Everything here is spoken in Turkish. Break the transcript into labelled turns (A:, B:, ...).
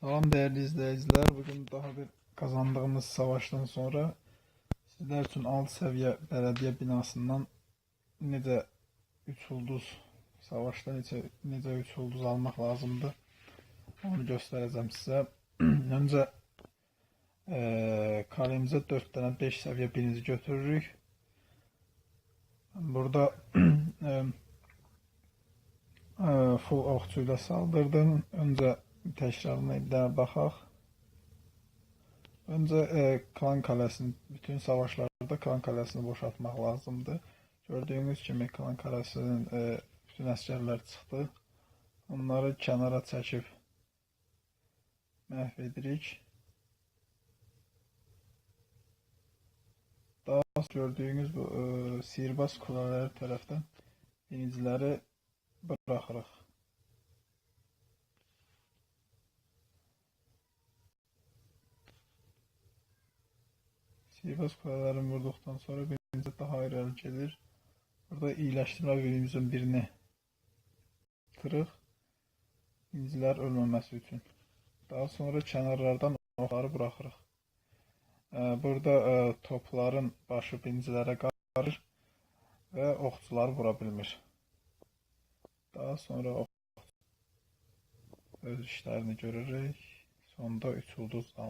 A: Salam değerli izleyiciler. Bugün daha bir kazandığımız savaştan sonra sizler için alt seviye belediye binasından necə 3 ulduz savaşta necə, necə 3 ulduz almaq lazımdı. Onu göstereceğim size. Önce eee kalemizə 4 tane 5 seviye binizi götürürük. Burada eee, full okçuyla saldırdım. Önce tekrarına iddia baxaq. Önce e, Klan Kaləsini, bütün savaşlarda Klan Kaləsini boşaltmaq lazımdır. Gördüyünüz kimi Klan Kaləsinin e, bütün əsgərlər çıxdı. Onları kənara çəkib məhv edirik. Daha gördüyünüz bu e, sihirbaz kuleləri tərəfdən biniciləri buraxırıq. Sihirbaz kulelerini vurduktan sonra birimize daha irəli gelir. Burada iyiləşdirmə birimizin birini kırıq. İnciler ölməməsi üçün. Daha sonra kənarlardan okları buraxırıq. Ee, Burada e, topların başı bincilərə qarır və oxçular vura bilmir. Daha sonra ox öz işlərini görürük. Sonda 3 ulduz alırıq.